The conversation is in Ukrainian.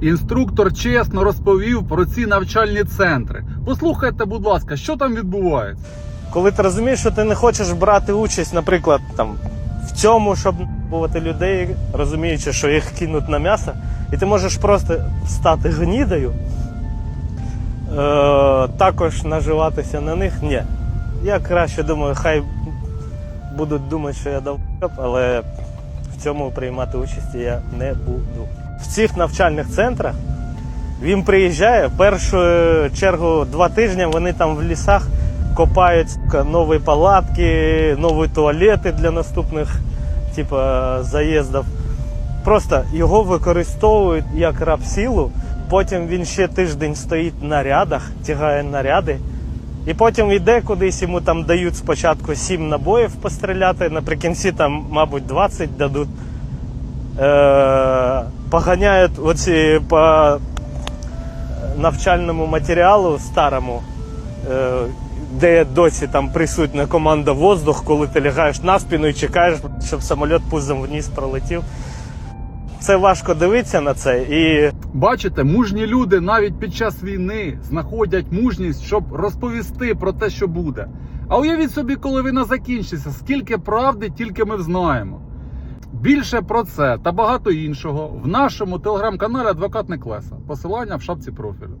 Інструктор чесно розповів про ці навчальні центри. Послухайте, будь ласка, що там відбувається. Коли ти розумієш, що ти не хочеш брати участь, наприклад, там в цьому, щоб бувати людей, розуміючи, що їх кинуть на м'ясо, і ти можеш просто стати гнідою, е, також наживатися на них. Ні. Я краще думаю, хай будуть думати, що я дав, але в цьому приймати участь я не буду. В цих навчальних центрах він приїжджає першу чергу два тижні. Вони там в лісах копають нові палатки, нові туалети для наступних типа, заїздів. Просто його використовують як рабсілу. Потім він ще тиждень стоїть на рядах, тягає наряди. І потім йде кудись, йому там дають спочатку 7 набоїв постріляти, наприкінці там, мабуть, 20 дадуть. Е, поганяють оці по навчальному матеріалу старому, е, де досі там присутня команда воздух, коли ти лягаєш на спину і чекаєш, щоб самоліт пузом вниз пролетів. Це важко дивитися на це. І Бачите, мужні люди навіть під час війни знаходять мужність, щоб розповісти про те, що буде. А уявіть собі, коли війна закінчиться, скільки правди тільки ми знаємо. Більше про це та багато іншого в нашому телеграм-каналі Адвокат Неклеса. Посилання в шапці профілю.